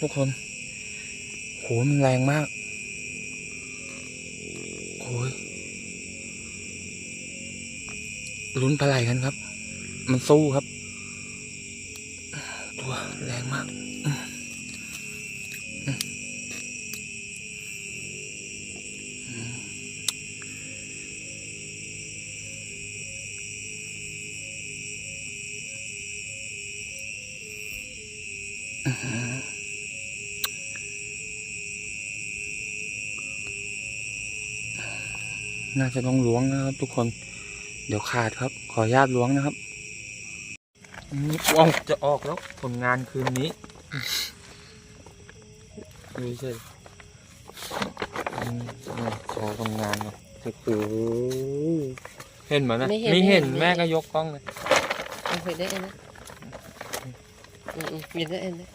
ทุกคนโหมันแรงมากโอ้ยลุ้นปลาไหลกันครับ มันสู้ครับ ตัวแรงมาก น่าจะต้องล้วงนะครับทุกคน เดี๋ยวขาดครับ ขออนุญาตล้วงนะครับอืมว้าวจะออกแล้วผลงานคืนนี้ไม่ใช่อืมอะขอผลงานก่อนโอ้โหเห็นไหมนะไม่เห็นไม่เห็นไม่เห็นแม่ก็ยกกล้องเลยเอาไปได้นะอืมอืม เห็นได้เห็นได้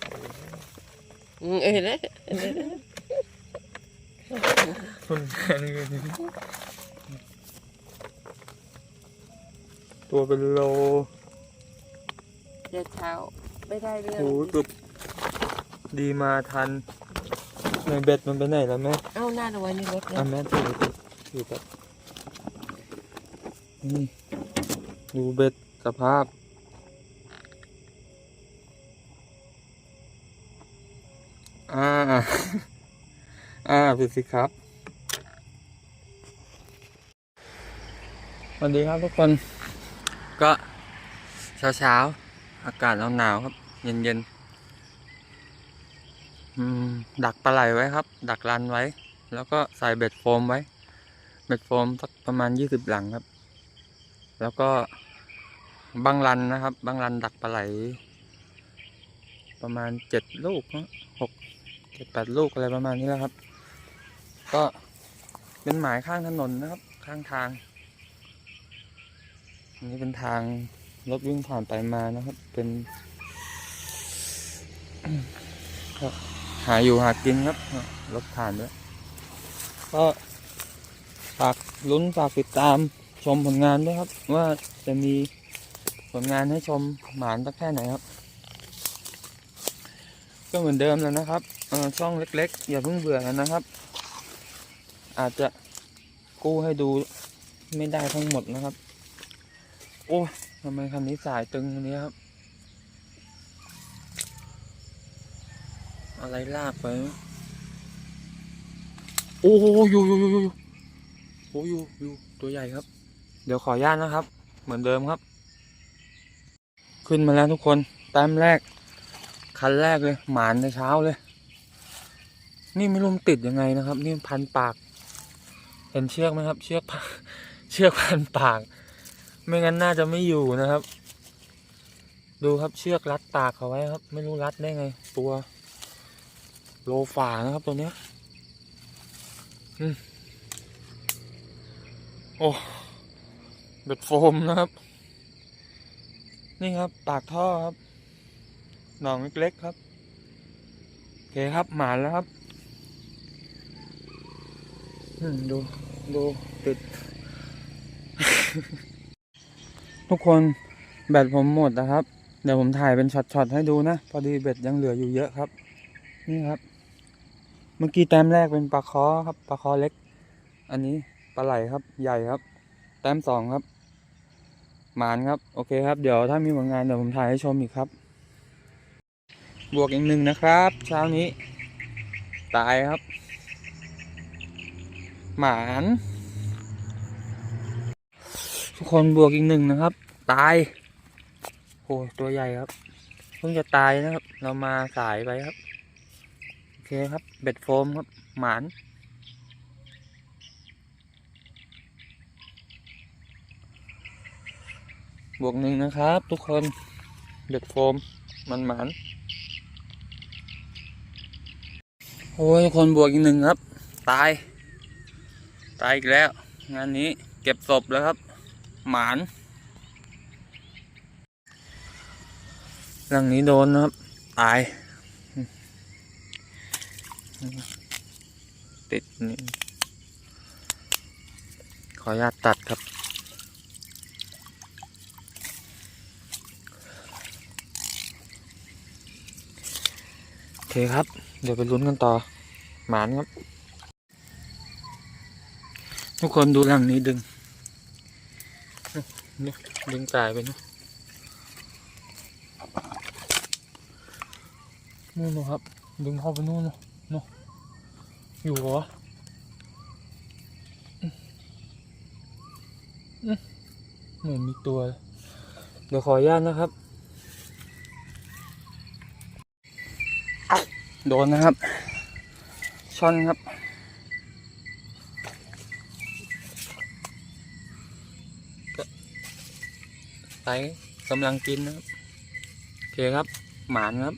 อืมเออเห็นได้เห็นได้ผลงานคืนนี้ตัวเป็นโลเดี๋ยวเช้าไม่ได้เรื่องโอ้โหเกือบดีมาทันในเบ็ดมันไปไหนแล้วแม่ เอ้าหน้าเอาไว้ในรถอะแม่ถือถือถือแบบนี่ดูเบ็ดสภาพ อ่า อ่าดูสิครับสวัสดีครับทุกคน ก็เช้าเช้าๆอากาศหนาวๆครับ เย็นเย็นๆดักปลาไหลไว้ครับ ดักรันไว้ แล้วก็ใส่เบ็ดโฟมไว้ เบ็ดโฟมสักประมาณยี่สิบหลังครับ แล้วก็บังรันนะครับ บังรันดักปลาไหล ประมาณเจ็ดลูกหก จ็ดแปดลูกอะไรประมาณนี้แหละครับ ก็เป็นหมายข้างถนนนะครับ ข้างทางอันนี้เป็นทางรถวิ่งผ่านไปมานะครับ เป็นหาอยู่หากินครับรถผ่านด้วยก็ฝากลุ้นฝากติดตามชมผลงานด้วยครับ ว่าจะมีผลงานให้ชมหมานสักแค่ไหนครับ ก็เหมือนเดิมแล้วนะครับช่องเล็กๆ อย่าเพิ่งเบื่อกันนะครับ อาจจะกู้ให้ดูไม่ได้ทั้งหมดนะครับ โอ้ทำไมคันนี้สายตึงอันนี้ครับ อะไรลากไป โอ้โหอยู่อยู่อยู่อยู่โอ้อยู่อยู่ตัวใหญ่ครับ เดี๋ยวขออนุญาตนะครับ เหมือนเดิมครับ ขึ้นมาแล้วทุกคนต้มแรก คันแรกเลยหมานในเช้าเลย นี่ไม่รู้มติดยังไงนะครับ นี่พันปาก เห็นเชือกไหมครับ เชือกพันเชือกพันปาก ไม่งั้นน่าจะไม่อยู่นะครับ ดูครับเชือกรัดปากเขาไว้ครับ ไม่รู้รัดได้ไง ตัว โลฝ่านะครับตัวเนี้ยโอ้เบ็ดโฟมนะครับ นี่ครับ ปากท่อครับ หนองเล็กๆครับโอเคครับหมานแล้วครับดูดูติด ทุกคนแบตผมหมดนะครับ เดี๋ยวผมถ่ายเป็นช็อตๆให้ดูนะ พอดีเบ็ดยังเหลืออยู่เยอะครับ นี่ครับ เมื่อกี้แต้มแรกเป็นปลาคอครับปลาคอเล็ก อันนี้ปลาไหลครับ ใหญ่ครับ แต้มสองครับ หมานครับ โอเคครับ เดี๋ยวถ้ามีผลงานเดี๋ยวผมถ่ายให้ชมอีกครับ บวกอีกหนึ่งนะครับ เช้านี้ ตายครับ หมาน ทุกคนบวกอีกหนึ่งนะครับ ตายโอ้ตัวใหญ่ครับ เพิ่งจะตายนะครับ เรามาสายไปครับ โอเคครับเบ็ดโฟมครับ หมานบวกหนึ่งนะครับ ทุกคนเบ็ดโฟมมันหมาน โอ้ยคนบวกอีกหนึ่งครับ ตาย ตายอีกแล้ว งานนี้เก็บศพแล้วครับ หมาน หลังนี้โดนนะครับ ตาย ติดนี่ขออนุญาตตัดครับโเคครับ เดี๋ยวไปลุ้นกันต่อ หมานครับ ทุกคนดูหลังนี้ดึงนี่ดึงตายไปเนอะนู่นนะครับ ดึงเข้าไปนู่นเนอะเนอะอยู่เหรออืมอืมเหมือนมีตัวเลยเดี๋ยวขออนุญาตนะครับ โดนนะครับ ช่อนครับ ไตกำลังกินนะครับ โอเคครับ หมานครับ